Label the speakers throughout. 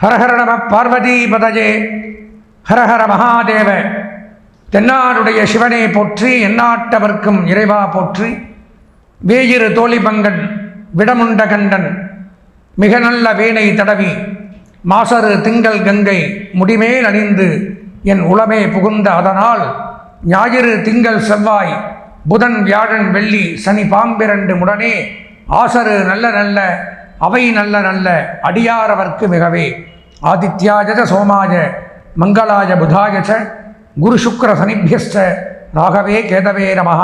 Speaker 1: ஹரஹர நம பார்வதி பதஜே. ஹரஹர மகாதேவ. தென்னாடுடைய சிவனை போற்றி எந்நாட்டவர்க்கும் இறைவா போற்றி. வேயிரு தோழிபங்கன் விடமுண்ட கண்டன். மிக நல்ல வீணை தடவி மாசரு திங்கள் கங்கை முடிமேல் அணிந்து என் உளமே புகுந்த அதனால் ஞாயிறு திங்கள் செவ்வாய் புதன் வியாழன் வெள்ளி சனி பாம்பிரண்டு முடனே ஆசரு நல்ல நல்ல அவை நல்ல நல்ல அடியாரவர்க்கு மிகவே. ஆதித்யாஜ சோமாய மங்களாய புதாய ச குரு சுக்கர சனிபியஸ்ட ராகவே கேதவே நமः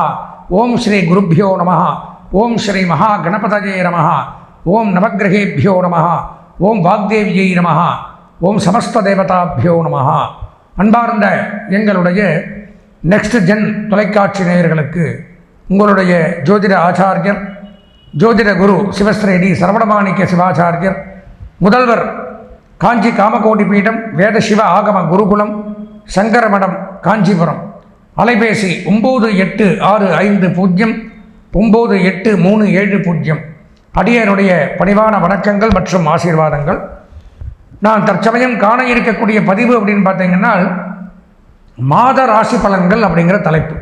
Speaker 1: ஓம் ஸ்ரீ குருப்பியோ நமஹா. ஓம் ஸ்ரீ மகா கணபதஜே நமஹா. ஓம் நவக்கிரகேபியோ நமஹா. ஓம் வாக்தேவியை நமஹா. ஓம் சமஸ்த தேவதாபியோ நமஹா. அன்பார்ந்த எங்களுடைய நெக்ஸ்ட் ஜென் தொலைக்காட்சி நேயர்களுக்கு உங்களுடைய ஜோதிட ஆச்சாரியர் ஜோதிட குரு சிவஸ்ரேடி சரவணமாணிக்க சிவாச்சாரியர் முதல்வர் காஞ்சி காமகோடி பீடம் வேத சிவ ஆகம குருகுலம் சங்கரமடம் காஞ்சிபுரம். அலைபேசி ஒம்பது எட்டு ஆறு ஐந்து பூஜ்ஜியம் ஒம்பது எட்டு மூணு ஏழு பூஜ்ஜியம். அடியனுடைய பணிவான வணக்கங்கள் மற்றும் ஆசீர்வாதங்கள். நான் தற்சமயம் காண இருக்கக்கூடிய பதிவு அப்படின்னு பார்த்தீங்கன்னா மாத ராசி பலன்கள் அப்படிங்கிற தலைப்பு.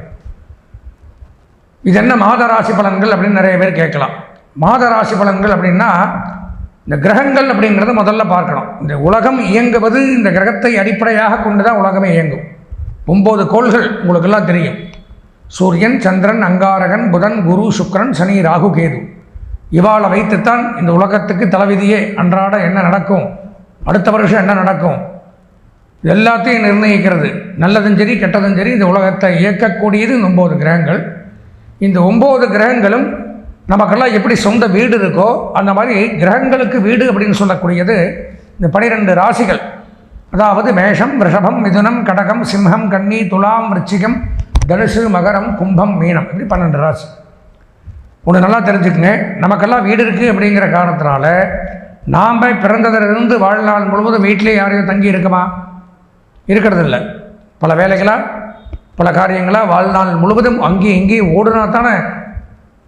Speaker 1: இது என்ன மாத ராசி பலன்கள் அப்படின்னு நிறைய பேர் கேட்கலாம். மாத ராசி பலன்கள் அப்படின்னா இந்த கிரகங்கள் அப்படிங்கிறத முதல்ல பார்க்கணும். இந்த உலகம் இயங்குவது இந்த கிரகத்தை அடிப்படையாக கொண்டு தான் உலகமே இயங்கும். ஒம்பது கோள்கள் உங்களுக்கெல்லாம் தெரியும். சூரியன் சந்திரன் அங்காரகன் புதன் குரு சுக்கரன் சனி ராகு கேது. இவாளை வைத்துத்தான் இந்த உலகத்துக்கு தலைவிதியே. அன்றாட என்ன நடக்கும்? அடுத்த வருஷம் என்ன நடக்கும்? எல்லாத்தையும் நிர்ணயிக்கிறது. நல்லதும் சரி கெட்டதும் சரி இந்த உலகத்தை இயக்கக்கூடியது இந்த ஒம்பது கிரகங்கள். இந்த ஒம்பது கிரகங்களும் நமக்கெல்லாம் எப்படி சொந்த வீடு இருக்கோ அந்த மாதிரி கிரகங்களுக்கு வீடு அப்படின்னு சொல்லக்கூடியது இந்த பனிரெண்டு ராசிகள். அதாவது மேஷம் ரிஷபம் மிதுனம் கடகம் சிம்ஹம் கன்னி துலாம் விருச்சிகம் தனுசு மகரம் கும்பம் மீனம் இப்படி பன்னெண்டு ராசி. ஒன்று நல்லா தெரிஞ்சுக்கங்க. நமக்கெல்லாம் வீடு இருக்குது அப்படிங்கிற காரணத்தினால நாம் பிறந்ததிலிருந்து வாழ்நாள் முழுவதும் வீட்டிலே யாரையும் தங்கி இருக்குமா? இருக்கிறதில்ல. பல வேலைகளாக பல காரியங்களாக வாழ்நாள் முழுவதும் அங்கேயும் இங்கேயும் ஓடுனா தானே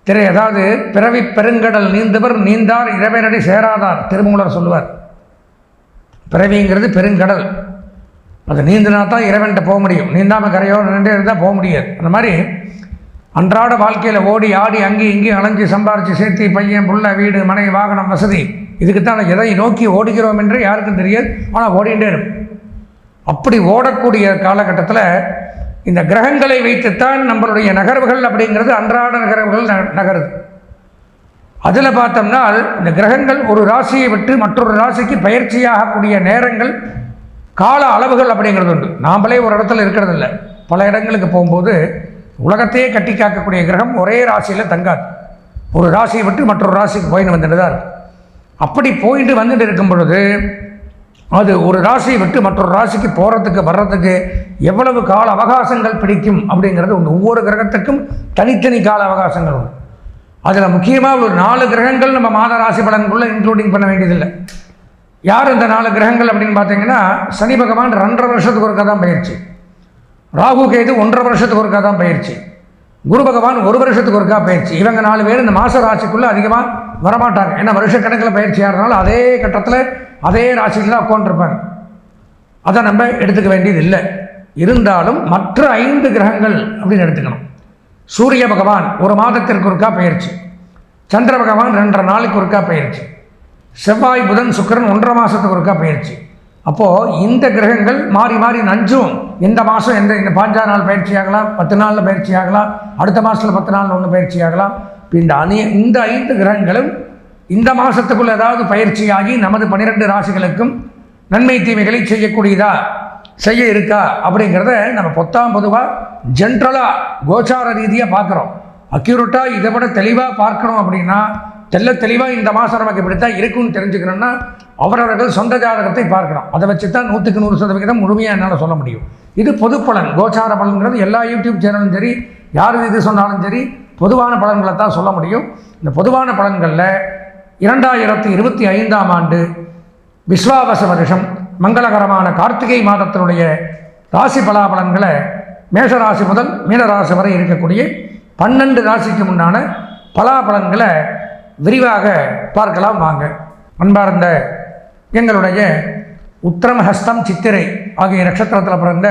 Speaker 1: திரை அதாவது பிறவி பெருங்கடல் நீந்தவர் நீந்தார் இறைவனடி சேராதார் திருமூலர் சொல்லுவார். பிறவிங்கிறது பெருங்கடல். அது நீந்தினா தான் இறைவன்கிட்ட போக முடியும். நீந்தாமல் கரையோடு நின்று இருந்தால் போக முடியாது. அந்த மாதிரி அன்றாட வாழ்க்கையில் ஓடி ஆடி அங்கேயும் இங்கேயும் அலைஞ்சு சம்பாரித்து சேர்த்து பையன் புள்ள வீடு மனை வாகனம் வசதி. இதுக்குத்தான் எதை நோக்கி ஓடுகிறோம் என்று யாருக்கும் தெரியாது. ஆனால் ஓடிண்டே இருக்கும். அப்படி ஓடக்கூடிய காலகட்டத்தில் இந்த கிரகங்களை வைத்துத்தான் நம்மளுடைய நகர்வுகள் அப்படிங்கிறது அன்றாட நகர்வுகள் ந நகருது. அதில் பார்த்தோம்னா இந்த கிரகங்கள் ஒரு ராசியை விட்டு மற்றொரு ராசிக்கு பயிற்சியாகக்கூடிய நேரங்கள் கால அளவுகள் அப்படிங்கிறது உண்டு. நாமளே ஒரு இடத்துல இருக்கிறதில்ல. பல இடங்களுக்கு போகும்போது உலகத்தையே கட்டி காக்கக்கூடிய கிரகம் ஒரே ராசியில் தங்காது. ஒரு ராசியை விட்டு மற்றொரு ராசிக்கு போயின்னு வந்துட்டு தான் இருக்கும் அப்படி போயிட்டு வந்துட்டு இருக்கும் பொழுது அது ஒரு ராசியை விட்டு மற்றொரு ராசிக்கு போகிறதுக்கு வர்றதுக்கு எவ்வளவு கால அவகாசங்கள் பிடிக்கும் அப்படிங்கிறது உண்டு ஒவ்வொரு கிரகத்துக்கும் தனித்தனி கால அவகாசங்கள் உண்டு. அதில் முக்கியமாக ஒரு நாலு கிரகங்கள் நம்ம மாத ராசி பலன்குள்ளே இன்க்ளூடிங் பண்ண வேண்டியதில்லை. யார் இந்த நாலு கிரகங்கள் அப்படின்னு பார்த்தீங்கன்னா சனி பகவான் ரெண்டரை வருஷத்துக்கு ஒருக்கா தான் பயிற்சி. ராகு கேது ஒன்றரை வருஷத்துக்கு ஒருக்கா தான் பயிற்சி. குரு பகவான் ஒரு வருஷத்துக்கு ஒருக்கா பயிற்சி. இவங்க நாலு பேர் இந்த மாத ராசிக்குள்ளே அதிகமாக வரமாட்டாங்க. ஏன்னா வருஷக்கணக்கில் பயிற்சி இருந்தாலும் அதே கட்டத்தில் அதே ராசியில் தான் உட்காந்துருப்பாங்க அதை நம்ம எடுத்துக்க வேண்டியது இல்லை. இருந்தாலும் மற்ற ஐந்து கிரகங்கள் அப்படின்னு எடுத்துக்கணும். சூரிய பகவான் ஒரு மாதத்திற்கு ஒருக்கா பயிற்சி. சந்திர பகவான் ரெண்டரை நாளுக்கு ஒருக்கா பயிற்சி. செவ்வாய் புதன் சுக்கிரன் ஒன்றரை மாதத்துக்கு ஒருக்கா பயிற்சி. அப்போது இந்த கிரகங்கள் மாறி மாறி நஞ்சும். இந்த மாதம் எந்த இந்த பாஞ்சா நாள் பயிற்சி ஆகலாம் பத்து நாளில் பயிற்சி ஆகலாம் அடுத்த மாதத்தில் பத்து நாள் ஒன்று பயிற்சி ஆகலாம். இந்த அணி இந்த ஐந்து கிரகங்களும் இந்த மாதத்துக்குள்ள ஏதாவது பயிற்சியாகி நமது பன்னிரெண்டு ராசிகளுக்கும் நன்மை தீமைகளை செய்யக்கூடியதா? செய்ய இருக்கா? அப்படிங்கிறத நம்ம பொத்தாம் பொதுவாக ஜென்ரலாக கோச்சார ரீதியாக பார்க்குறோம். அக்யூரேட்டாக இதை விட தெளிவாக பார்க்கணும் அப்படின்னா தெல்ல தெளிவாக இந்த மாதம் நமக்கு இப்படித்தான் இருக்குன்னு தெரிஞ்சுக்கணும்னா அவரவர்கள் சொந்த ஜாதகத்தை பார்க்கலாம். அதை வச்சு தான் நூற்றுக்கு நூறு சதவிகிதம் முழுமையாக என்னால் சொல்ல முடியும். இது பொது பலன் கோச்சார பலன்கிறது எல்லா யூடியூப் சேனலும் சரி யார் இது சொன்னாலும் சரி பொதுவான பலன்களை தான் சொல்ல முடியும். இந்த பொதுவான பலன்களில் இரண்டாயிரத்தி இருபத்தி ஐந்தாம் ஆண்டு விஸ்வாவச வருஷம் மங்களகரமான கார்த்திகை மாதத்தினுடைய ராசி பலாபலன்களை மேஷராசி முதல் மீனராசி வரை இருக்கக்கூடிய பன்னெண்டு ராசிக்கு முன்னான பலாபலன்களை விரிவாக பார்க்கலாம் வாங்க. அன்பார்ந்த எங்களுடைய உத்திரம் ஹஸ்தம் சித்திரை ஆகிய நட்சத்திரத்தில் பிறந்த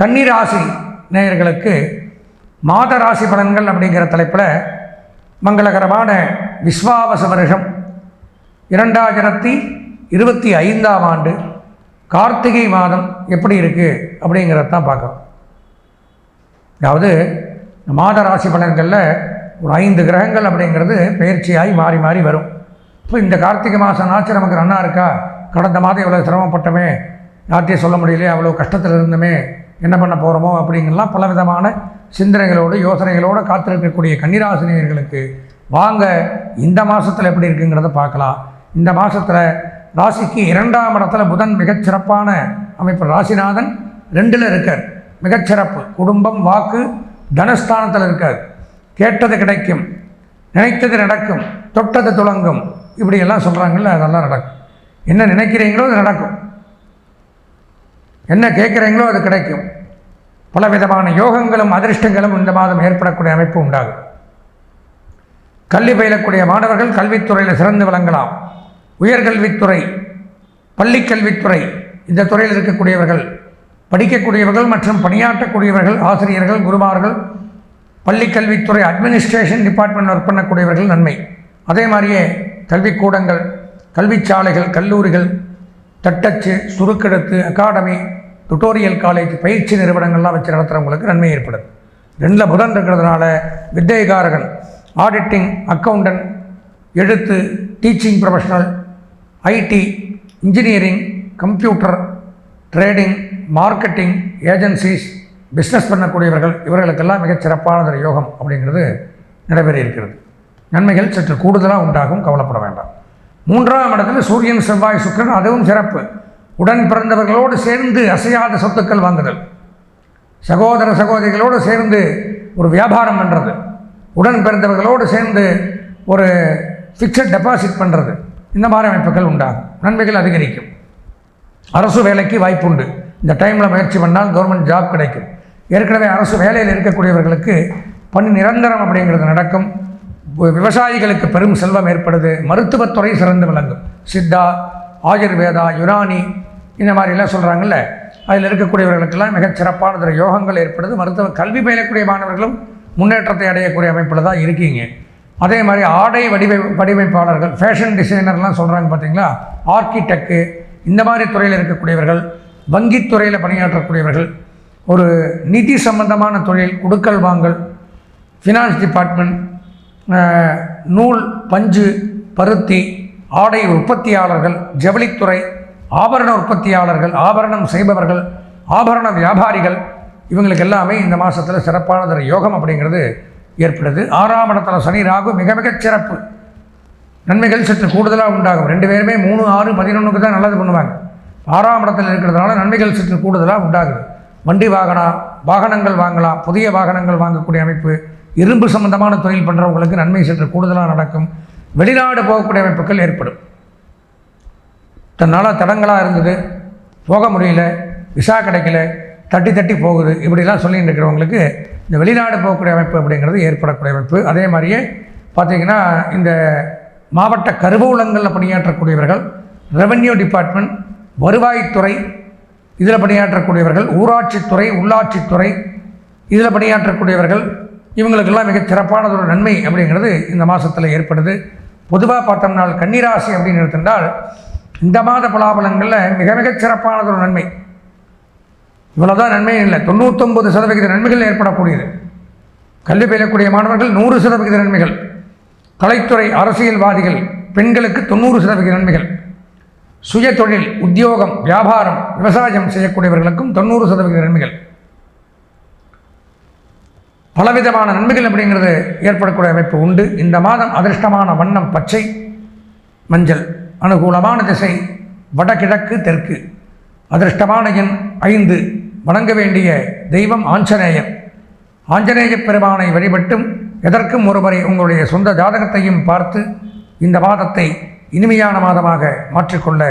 Speaker 1: கன்னிராசி நேயர்களுக்கு மாத ராசி பலன்கள் அப்படிங்கிற தலைப்பில் மங்களகரமான விஸ்வாவச வருஷம். இரண்டாயிரத்தி இருபத்தி ஐந்தாம் ஆண்டு கார்த்திகை மாதம் எப்படி இருக்குது அப்படிங்கிறத தான் பார்க்குறோம். அதாவது மாத ராசி பலன்களில் ஒரு ஐந்து கிரகங்கள் அப்படிங்கிறது பயிற்சியாகி மாறி மாறி வரும். இப்போ இந்த கார்த்திகை மாதம் நாச்சு நமக்கு நன்னா இருக்கா? கடந்த மாதம் இவ்வளோ சிரமப்பட்டமே. யார்ட்டையும் சொல்ல முடியலையே அவ்வளோ கஷ்டத்தில் இருந்தோமே. என்ன பண்ண போகிறோமோ அப்படிங்கலாம் பல விதமான சிந்தனைகளோடு யோசனைகளோடு காத்திருக்கக்கூடிய கன்னிராசினியர்களுக்கு வாங்க இந்த மாதத்தில் எப்படி இருக்குங்கிறத பார்க்கலாம். இந்த மாதத்தில் ராசிக்கு இரண்டாம் இடத்துல புதன் மிகச்சிறப்பான அமைப்பு. ராசிநாதன் ரெண்டில் இருக்கார். மிகச்சிறப்பு. குடும்பம் வாக்கு தனஸ்தானத்தில் இருக்கார். கேட்டது கிடைக்கும். நினைத்தது நடக்கும். தொட்டது துளங்கும். இப்படியெல்லாம் சொல்கிறாங்கல்ல அதெல்லாம் நடக்கும். என்ன நினைக்கிறீங்களோ அது நடக்கும். என்ன கேட்குறீங்களோ அது கிடைக்கும். பல விதமான யோகங்களும் அதிர்ஷ்டங்களும் இந்த மாதம் ஏற்படக்கூடிய அமைப்பு உண்டாகும். கல்வி பயிலக்கூடிய மாணவர்கள் கல்வித்துறையில் சிறந்து விளங்கலாம். உயர்கல்வித்துறை பள்ளிக்கல்வித்துறை இந்த துறையில் இருக்கக்கூடியவர்கள் படிக்கக்கூடியவர்கள் மற்றும் பணியாற்றக்கூடியவர்கள் ஆசிரியர்கள் குருமார்கள் பள்ளிக்கல்வித்துறை அட்மினிஸ்ட்ரேஷன் டிபார்ட்மெண்ட் ஒர்க் பண்ணக்கூடியவர்கள் நன்மை. அதே மாதிரியே கல்விக்கூடங்கள் கல்விச்சாலைகள் கல்லூரிகள் தட்டச்சு சுருக்கெடுத்து அகாடமி டுட்டோரியல் காலேஜ் பயிற்சி நிறுவனங்கள்லாம் வச்சு நடத்துகிறவங்களுக்கு நன்மை ஏற்படுது. ரெண்டில் புதன் இருக்கிறதுனால வித்தைகாரகன் ஆடிட்டிங் அக்கௌண்டன்ட் எழுத்து teaching professional IT engineering computer trading marketing agencies business பண்ணக்கூடியவர்கள் இவர்களுக்கெல்லாம் மிகச் சிறப்பானதொரு யோகம் அப்படிங்கிறது நடைபெற இருக்கிறது. நன்மைகள் சற்று கூடுதலாக உண்டாகும் கவலைப்பட வேண்டாம். மூன்றாம் இடத்துல சூரியன் செவ்வாய் சுக்கிரன் அதுவும் சிறப்பு. உடன் பிறந்தவர்களோடு சேர்ந்து அசையாத சொத்துக்கள் வாங்குதல். சகோதர சகோதரிகளோடு சேர்ந்து ஒரு வியாபாரம் பண்ணுறது உடன் பிறந்தவர்களோடு சேர்ந்து ஒரு ஃபிக்ஸட் டெபாசிட் பண்ணுறது இந்த மாதிரி அமைப்புகள் உண்டாகும். நன்மைகள் அதிகரிக்கும். அரசு வேலைக்கு வாய்ப்புண்டு. இந்த டைமில் முயற்சி பண்ணால் கவர்மெண்ட் ஜாப் கிடைக்கும். ஏற்கனவே அரசு வேலையில் இருக்கக்கூடியவர்களுக்கு பணி நிரந்தரம் அப்படிங்கிறது நடக்கும். விவசாயிகளுக்கு பெரும் செல்வம் ஏற்படுது. மருத்துவத்துறை சிறந்து விளங்கும். சித்தா ஆயுர்வேதா யுனானி இந்த மாதிரிலாம் சொல்கிறாங்கல்ல அதில் இருக்கக்கூடியவர்களுக்கெல்லாம் மிகச் சிறப்பானது யோகங்கள் ஏற்படுது. மருத்துவ கல்வி பயிலக்கூடிய மாணவர்களும் முன்னேற்றத்தை அடையக்கூடிய அமைப்பில் தான் இருக்கீங்க. அதே மாதிரி ஆடை வடிவை வடிவமைப்பாளர்கள் ஃபேஷன் டிசைனர்லாம் சொல்கிறாங்க பார்த்தீங்களா? ஆர்கிடெக்டு இந்த மாதிரி துறையில் இருக்கக்கூடியவர்கள் வங்கித்துறையில் பணியாற்றக்கூடியவர்கள் ஒரு நிதி சம்பந்தமான தொழில் குடுக்கல் வாங்கல் ஃபினான்ஸ் டிபார்ட்மெண்ட் நூல் பஞ்சு பருத்தி ஆடை உற்பத்தியாளர்கள் ஜவுளித்துறை ஆபரண உற்பத்தியாளர்கள் ஆபரணம் செய்பவர்கள் ஆபரண வியாபாரிகள் இவங்களுக்கு எல்லாமே இந்த மாதத்தில் சிறப்பானதொரு யோகம் அப்படிங்கிறது ஏற்படுது. ஆறாம் இடத்துல சனி ராகு மிக மிகச் சிறப்பு. நன்மைகள் சற்று கூடுதலாக உண்டாகும். ரெண்டு பேருமே மூணு ஆறு பதினொன்றுக்கு தான் நல்லது பண்ணுவாங்க. ஆறாம் இடத்தில் இருக்கிறதுனால நன்மைகள் சற்று கூடுதலாக உண்டாகுது. வண்டி வாகனம் வாகனங்கள் வாங்கலாம். புதிய வாகனங்கள் வாங்கக்கூடிய அமைப்பு இரும்பு சம்பந்தமான தொழில் பண்ணுறவங்களுக்கு நன்மை சற்று கூடுதலாக நடக்கும். வெளிநாடு போகக்கூடிய அமைப்புகள் ஏற்படும். தன்னால் தடங்களாக இருந்தது. போக முடியல. விசா கிடைக்கல. தட்டி தட்டி போகுது. இப்படிலாம் சொல்லிட்டு இருக்கிறவங்களுக்கு இந்த வெளிநாடு போகக்கூடிய அமைப்பு அப்படிங்கிறது ஏற்படக்கூடிய அமைப்பு. அதே மாதிரியே பார்த்திங்கன்னா இந்த மாவட்ட கருவூலங்களில் பணியாற்றக்கூடியவர்கள் ரெவென்யூ டிபார்ட்மெண்ட் வருவாய்த்துறை இதில் பணியாற்றக்கூடியவர்கள் ஊராட்சித்துறை உள்ளாட்சித்துறை இதில் பணியாற்றக்கூடியவர்கள் இவங்களுக்கெல்லாம் மிகச் சிறப்பானது ஒரு நன்மை அப்படிங்கிறது இந்த மாதத்தில் ஏற்படுது. பொதுவாக பார்த்தோம்னா கன்னிராசி அப்படின்னு எடுத்திருந்தால் இந்த மாத பலாபலங்களில் மிக மிக சிறப்பானது ஒரு நன்மை. இவ்வளோதான் நன்மை இல்லை. தொண்ணூற்றொம்பது சதவிகித நன்மைகள் ஏற்படக்கூடியது. கல்வி பயிலக்கூடிய மாணவர்கள் நூறு சதவிகித நன்மைகள். கலைத்துறை அரசியல்வாதிகள் பெண்களுக்கு தொண்ணூறு சதவிகித நன்மைகள். சுய தொழில் உத்தியோகம் வியாபாரம் விவசாயம் செய்யக்கூடியவர்களுக்கும் தொண்ணூறு சதவிகித நன்மைகள். பலவிதமான நன்மைகள் அப்படிங்கிறது ஏற்படக்கூடிய அமைப்பு உண்டு. இந்த மாதம் அதிர்ஷ்டமான வண்ணம் பச்சை மஞ்சள் அனுகூலமான திசை வடகிழக்கு தெற்கு. அதிர்ஷ்டமான எண் ஐந்து. வணங்க வேண்டிய தெய்வம் ஆஞ்சநேயர் ஆஞ்சநேய பெருமானை வழிபட்டும் எதற்கும் ஒருவரை உங்களுடைய சொந்த ஜாதகத்தையும் பார்த்து இந்த மாதத்தை இனிமையான மாதமாக மாற்றிக்கொள்ள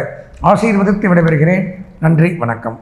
Speaker 1: ஆசீர்வதித்து விடைபெறுகிறேன். நன்றி வணக்கம்.